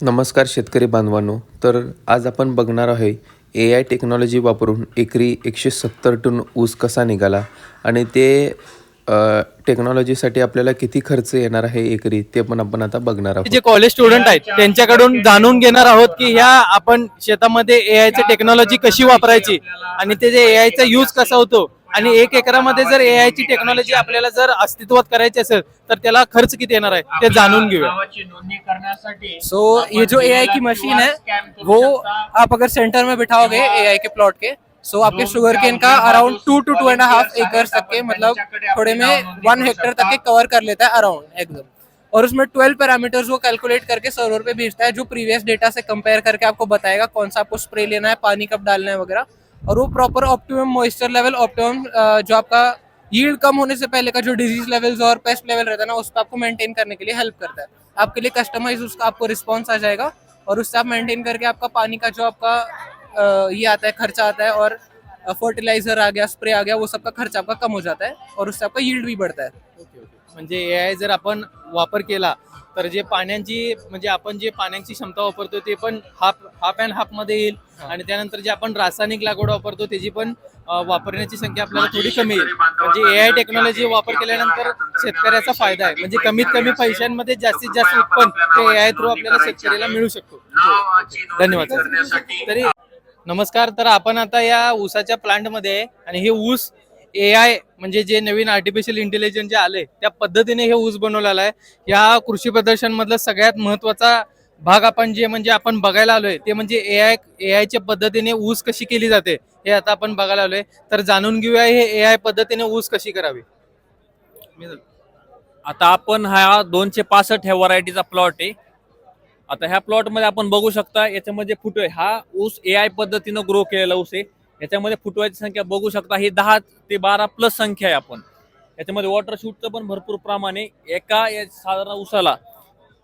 नमस्कार शेतकरी बांधवांनो तर आज आपण बघणार आहे ए आय टेक्नॉलॉजी वापरून एकरी एकशे सत्तर टन ऊस कसा निघाला आणि ते टेक्नॉलॉजीसाठी आपल्याला किती खर्च येणार आहे एकरी ते पण आपण आता बघणार आहोत. जे कॉलेज स्टुडंट आहेत त्यांच्याकडून जाणून घेणार आहोत की ह्या आपण शेतामध्ये ए ची टेक्नॉलॉजी कशी वापरायची आणि ते जे ए चा यूज कसा होतो आणि एक एकरामध्ये जर एआय ची टेक्नॉलॉजी आपल्याला जर अस्तित्वात करायची असेल तर त्याला खर्च किती येणार आहे ते जाणून घेऊया. सो ये जो एआई की मशीन है वो आप अगर सेंटर में बिठाओगे एआई के प्लॉट के सो आपके शुगर केन का around two two two and half acres तक के मतलब थोड़े में वन हेक्टर तक के कवर कर लेता है अराउंड एकदम. और उसमें 12 पैरामीटर्स वो कैलकुलेट करके सर्वर पे भेजता है जो प्रीवियस डेटा से कंपेयर करके आपको बताएगा कौन सा आपको स्प्रे लेना है पानी कब डालना है वगैरह। और वो proper optimum moisture level optimum जो आपका यील्ड कम होने से पहले का जो डिज़ीज़ लेवल्स और पेस्ट लेवल रहता है ना उस पर आपको मेंटेन करने के लिए हेल्प करता है। आपके लिए कस्टमाइज उसका, आपको रिस्पॉन्स आ जाएगा और उससे आप मेंटेन करके आपका पानी का जो आपका ये आता है, खर्चा आता है और फर्टिलाइज़र आ गया स्प्रे आ गया, वो सबका खर्चा आपका कम हो जाता है और उससे आपका यील्ड भी बढ़ता है। म्हणजे एआय जर आपण वापर केला तर जे पाण्याची म्हणजे आपण जे पाण्याची क्षमता वापरतो ते पण हाफ हाफ अँड हाफमध्ये येईल आणि त्यानंतर जे आपण रासायनिक लागवड वापरतो त्याची पण वापरण्याची संख्या आपल्याला थोडी कमी येईल. म्हणजे एआय टेक्नॉलॉजी वापर केल्यानंतर शेतकऱ्याचा फायदा आहे. म्हणजे कमीत कमी पैशांमध्ये जास्तीत जास्त उत्पन्न ते एआय थ्रू आपल्याला शेतकऱ्याला मिळू शकतो. धन्यवाद सर. तरी नमस्कार. तर आपण आता या ऊसाच्या प्लांटमध्ये आहे आणि हे ऊस ए आय म्हणजे जे नवीन आर्टिफिशियल इंटेलिजन्स जे आले त्या पद्धतीने हे ऊस बनवलेला आहे. या कृषी प्रदर्शनमधला सगळ्यात महत्त्वाचा भाग आपण जे म्हणजे आपण बघायला आलोय ते म्हणजे ए आय ए आयच्या पद्धतीने ऊस कशी केली जाते हे आता आपण बघायला आलोय. तर जाणून घेऊया हे ए आय पद्धतीने ऊस कशी करावी. आता आपण हा दोनशे पासष्ट ह्या व्हरायटीचा प्लॉट आहे. आता ह्या प्लॉटमध्ये आपण बघू शकता याच्यामध्ये फुटोय. हा ऊस ए आय पद्धतीनं ग्रो केलेला ऊस आहे. याच्यामध्ये फुटवायची संख्या बघू शकता. ही दहा ते बारा प्लस संख्या आहे आपण. याच्यामध्ये वॉटर शूटचं पण भरपूर प्रमाण आहे. एका या साधारण उसाला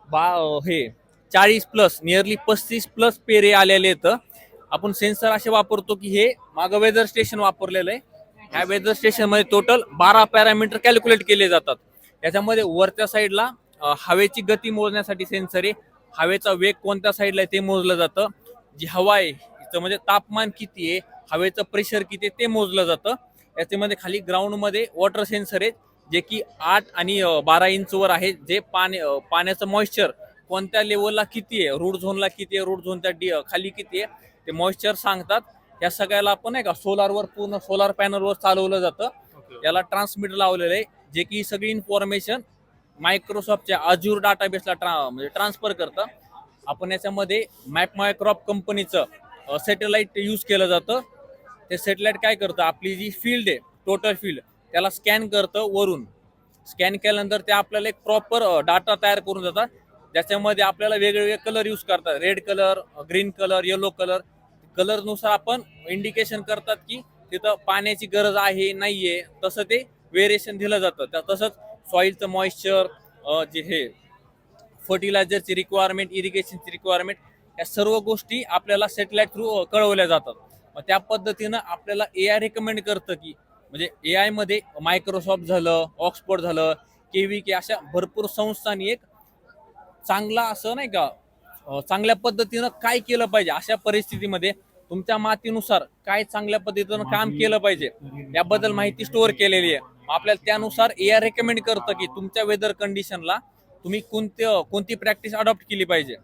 बा हे चाळीस प्लस नियरली पस्तीस प्लस पेरे आलेले आहेत. आपण सेन्सर असे वापरतो की हे मागं वेदर स्टेशन वापरलेलं आहे. ह्या वेदर स्टेशनमध्ये टोटल बारा पॅरामीटर कॅल्क्युलेट केले जातात. याच्यामध्ये वरच्या साईडला हवेची गती मोजण्यासाठी सेन्सर आहे. हवेचा वेग कोणत्या साईडला आहे ते मोजलं जातं. जी हवा आहे म्हणजे तापमान किती आहे हवेचं प्रेशर किती आहे ते मोजलं जातं. याच्यामध्ये खाली ग्राउंडमध्ये वॉटर सेन्सर आहेत जे की आठ आणि बारा इंचवर आहे जे पाणी पाण्याचं मॉइश्चर कोणत्या लेवलला किती आहे रूट झोनला किती आहे रूट झोनच्या डी खाली किती आहे ते मॉइश्चर सांगतात. या सगळ्याला आपण नाही का सोलारवर पूर्ण सोलार पॅनलवर चालवलं जातं. याला ट्रान्समीटर लावलेलं आहे जे की सगळी इन्फॉर्मेशन मायक्रोसॉफ्टच्या अजूर डाटाबेसला ट्रा म्हणजे ट्रान्सफर करतं. आपण याच्यामध्ये मॅप मायक्रॉप कंपनीचं सॅटेलाइट यूज केलं जातं. ते सॅटेलाइट काय करतं? आपली जी फील्ड आहे टोटल फील्ड त्याला स्कॅन करतं वरून. स्कॅन केल्यानंतर ते आपल्याला एक प्रॉपर डाटा तयार करून जातात ज्याच्यामध्ये आपल्याला वेगवेगळे कलर यूज करतात. Red colour green colour yellow colour कलरनुसार आपण इंडिकेशन करतात की तिथं पाण्याची गरज आहे नाही आहे तसं ते वेरिएशन दिलं जातं. त्या तसंच सॉईलचं मॉइश्चर जे हे फर्टिलायझरची रिक्वायरमेंट इरिगेशनची रिक्वायरमेंट या सर्व गोष्टी आपल्याला सॅटेलाईट थ्रू कळवल्या जातात. मग त्या पद्धतीनं आपल्याला ए आय रेकमेंड करतं की म्हणजे ए आयमध्ये मायक्रोसॉफ्ट झालं ऑक्सफोर्ड झालं केव्ही के अशा भरपूर संस्थांनी एक चांगला असं नाही का चांगल्या पद्धतीनं काय केलं पाहिजे अशा परिस्थितीमध्ये तुमच्या मातीनुसार काय चांगल्या पद्धतीनं काम केलं पाहिजे याबद्दल माहिती स्टोअर केलेली आहे. आपल्याला त्यानुसार ए आय रेकमेंड करतं की तुमच्या वेदर कंडिशनला तुम्ही कोणत्या कोणती प्रॅक्टिस अडॉप्ट केली पाहिजे.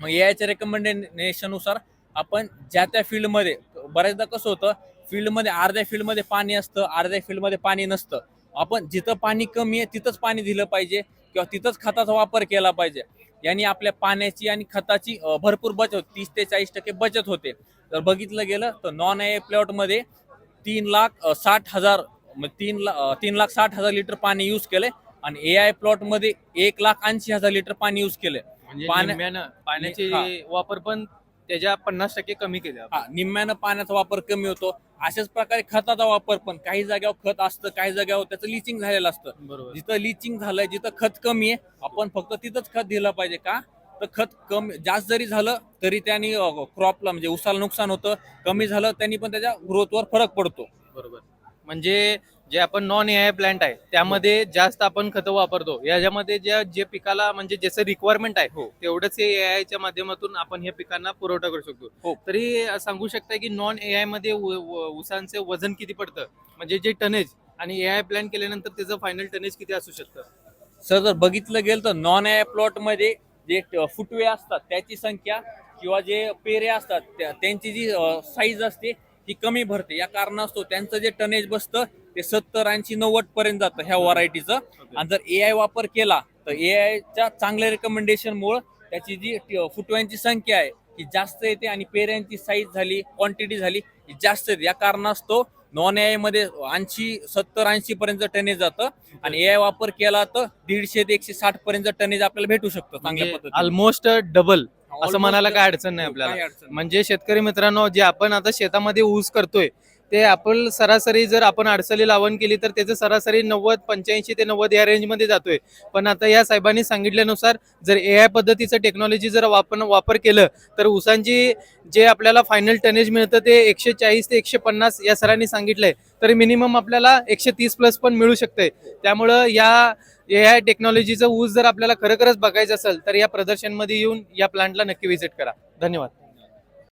मग ए आयच्या रेकमेंडेशननुसार आपण ज्या त्या फील्डमध्ये बऱ्याचदा कसं होतं फील्डमध्ये अर्ध्या फील्डमध्ये पाणी असतं अर्ध्या फील्डमध्ये पाणी नसतं. आपण जिथं पाणी कमी आहे तिथंच पाणी दिलं पाहिजे किंवा तिथंच खताचा वापर केला पाहिजे. यांनी आपल्या पाण्याची आणि खताची भरपूर बचत होते. तीस ते चाळीस टक्के बचत होते. तर बघितलं गेलं तर नॉन ए प्लॉटमध्ये तीन लाख साठ हजार तीन ला तीन लाख साठ हजार लिटर पाणी यूज केलंय आणि ए आय प्लॉटमध्ये एक लाख ऐंशी हजार लिटर पाणी यूज केलंय. म्हणजे पाण्याचे. वापर पण त्याच्या पन्नास टक्के कमी केले आपण. हा निम्म्यानं पाण्याचा वापर कमी होतो. अशाच प्रकारे खताचा वापर पण काही जाग्यावर खत असतं काही जाग्यावर त्याचं लिचिंग झालेलं असतं. बरोबर. जिथं लिचिंग झालंय जिथं खत कमी आहे आपण फक्त तिथंच खत दिलं पाहिजे का? तर खत कमी जास्त जरी झालं तरी त्यांनी क्रॉपला म्हणजे उसाला नुकसान होतं. कमी झालं त्यांनी पण त्याच्या ग्रोथवर फरक पडतो. बरोबर. म्हणजे जे आपण नॉन ए आय प्लांट आहे त्यामध्ये जास्त आपण खतं वापरतो याच्यामध्ये ज्या जे पिकाला म्हणजे ज्याचं रिक्वायरमेंट आहे हो. तेवढंच हे ए आयच्या माध्यमातून आपण हे पिकांना पुरवठा करू शकतो हो. तरी सांगू शकता की नॉन ए आयमध्ये उ- उ- ऊसांचे वजन किती पडतं म्हणजे जे टनेज आणि ए आय प्लॅन केल्यानंतर त्याचं फायनल टनेज किती असू शकतं सर जर बघितलं गेलं तर नॉन ए प्लॉटमध्ये जे फुटवे असतात त्याची संख्या किंवा जे पेरे असतात त्या- त्यांची जी साईज असते ती कमी भरते. या कारणास्तव त्यांचं जे टनेज बसतं ते सत्तर ऐंशी नव्वद पर्यंत जातं ह्या व्हरायटीचं आणि जर ए आय वापर केला तर ए आयच्या चांगल्या रेकमेंडेशन मुळे त्याची जी फुटव्यांची संख्या आहे ती जास्त येते आणि पेऱ्यांची साईज झाली क्वांटिटी झाली ही जास्त येते. या कारणास्तव नॉन ए मध्ये ऐंशी सत्तर ऐंशी पर्यंत टनेज जातं आणि ए आय वापर केला तर दीडशे ते एकशे साठ पर्यंत टनेज आपल्याला भेटू शकतं चांगल्या पद्धतीने. ऑलमोस्ट डबल असं म्हणायला काय अडचण नाही आपल्याला. म्हणजे शेतकरी मित्रांनो जे आपण आता शेतामध्ये ऊस करतोय ते आपण सरासरी जर आपण अडसली लावण केली तर त्याचं सरासरी नव्वद पंच्याऐंशी ते नव्वद या रेंजमध्ये जातोय. पण आता या साहेबांनी सांगितल्यानुसार जर ए आय पद्धतीचं टेक्नॉलॉजी जर आपण वापर केलं तर ऊसांची जे आपल्याला फायनल टनेज मिळतं ते एकशे चाळीस ते एकशे पन्नास या सरांनी सांगितलंय. तर मिनिमम आपल्याला एकशे तीस प्लस पण मिळू शकते त्यामुळं या ए आय टेक्नॉलॉजीचं ऊस जर आपल्याला खरोखरच बघायचं असेल तर या प्रदर्शनमध्ये येऊन या प्लांटला नक्की व्हिजिट करा. धन्यवाद.